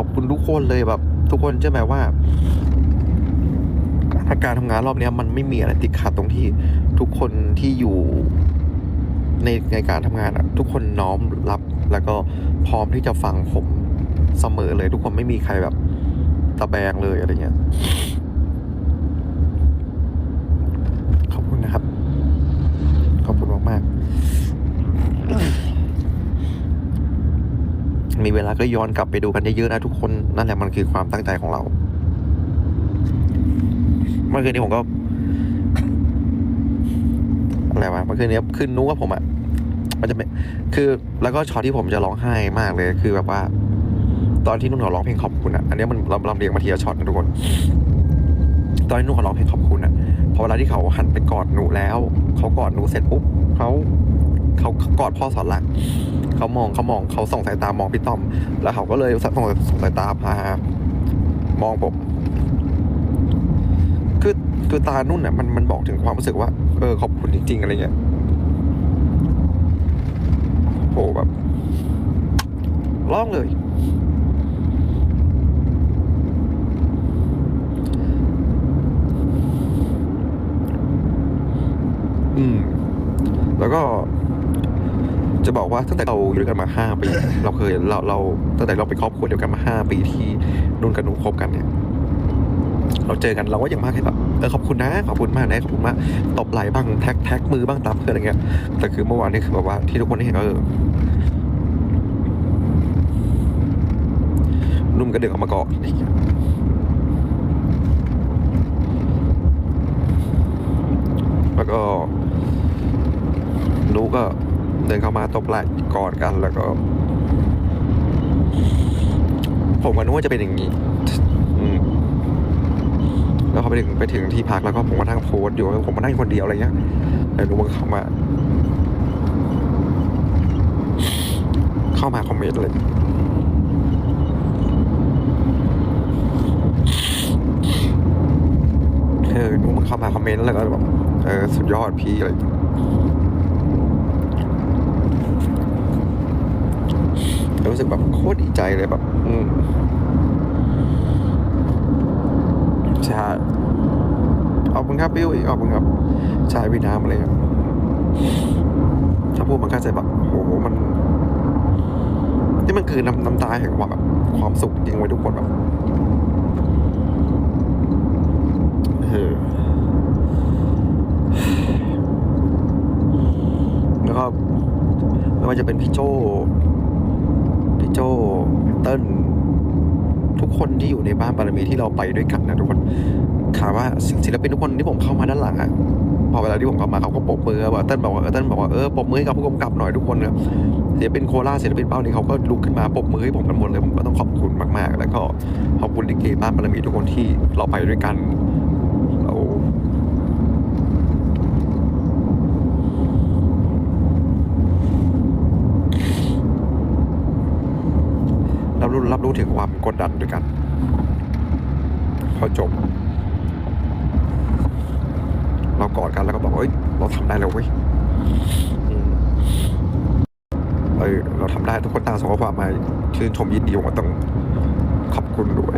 อบคุณทุกคนเลยแบบ ทุกคนเชื่อไหมว่าการทำงานรอบเนี้ย มันไม่มีอะไรติดขัดตรงที่ทุกคนที่อยู่ในในการทำงานอะทุกคนน้อมรับแล้วก็พร้อมที่จะฟังผมเสมอเลย ทุกคนไม่มีใครแบบตะแบงเลยอะไรเงี้ย ขอบคุณนะครับ ขอบคุณมากๆ มีเวลาก็ย้อนกลับไปดูกันเยอะๆนะทุกคนนั่นแหละมันคือความตั้งใจของเราเมื่อคืนนี้ผมก็อะไรวะเมื่อคืนนี้คืนนู้ว่าผมอะมันจะไม่คือแล้วก็ช็อตที่ผมจะร้องไห้มากเลย คือแบบว่า ตอนที่นุ่นเขาร้องเพลงขอบคุณอะอันนี้มันลำลำเลียงมาทีละช็อตนะทุกคน ตอนที่นุ่นเขาร้องเพลงขอบคุณอะพอเวลาที่เขาหันไปกอดหนูแล้วเขากอดหนูเสร็จปุ๊บเขาเขากอดพ่อสอนรัก เขามองเขามองเขาส่งสายตามองพี่ต้อม แล้วเขาก็เลยส่งส่งสายตามามองผมคือคือตานุ่นอะมันมันบอกถึงความรู้สึกว่า เออขอบคุณจริง ๆ อะไรเงี้ยโหแบบร้องเลย อืม แล้วก็ จะบอกว่าตั้งแต่เราอยู่ด้วยกันมาห้าปี เราเคยเราเราตั้งแต่เราเป็นครอบครัวเดียวกันมาห้าปีที่นุ่นกับนุ่คบกันเนี่ยเราเจอกันเราก็ยังมากแค่แบบเออขอบคุณนะขอบคุณมากนะขอบคุณมากตบไหล่บ้างแท็กแท็กมือบ้างตามเพื่อนอะไรเงี้ยแต่คือเมื่อวานนี่คือแบบว่าที่ทุกคนได้เห็นก็เออนุ่มก็เดินออกมาเก่อนอะไรเงี้ยแล้วก็นุก็ เดินเข้ามาตบไหล่กอดกันแล้วก็ ผมก็นึกว่าจะเป็นอย่างนี้แล้วเขาไปถึงไปถึงที่พักแล้วก็ผมก็นั่งโพสต์อยู่ผมมานั่งคนเดียวอะไรเงี้ยแล้วนุมันเข้ามา เข้ามาคอมเมนต์เลยเออนุมันเข้ามาคอมเมนต์แล้วก็แบบเออสุดยอดพี่อะไรอย่างเงี้ย รู้สึกแบบโคตรดีใจเลยแบบอืมใช่ขอบคุณครับพี่อุ๋ยขอบคุณครับชายวิน้ำอะไรครับถ้าพูดมันก็จะแบบโอ้โหมันนี่มันคือน้ำน้ำตาแห่งความแบบความสุขจริงไว้ทุกคนแบบเออแล้วก็ไม่ว่าจะเป็นพี่โจ ติ้ลทุกคนที่อยู่ในบ้านบารมีที่เราไปด้วยกันนะทุกคนถามว่าศิลปินทุกคนที่ผมเข้ามาด้านหลังอะพอเวลาที่ผมเข้ามาเขาก็ปรบมือว่าเติ้ลบอกว่าเติ้ลบอกว่าเออปรบมือให้กับผู้กำกับหน่อยทุกคนนะศิลปินโคราชศิลปินเป้านี่เขาก็ลุกขึ้นมาปรบมือให้ผมกันหมดเลยผมก็ต้องขอบคุณมากๆ แล้วก็ขอบคุณลิเกบ้านบารมีทุกคนที่เราไปด้วยกันเรา รู้ถึงความกดดันด้วยกัน พอจบ เรากอดกันแล้วก็บอกเอ้ย เราทำได้แล้วเว้ยเออเราทำได้ทุกคนต่างส่งข้อความมาชื่นชมยินดีผมก็ต้องขอบคุณด้วย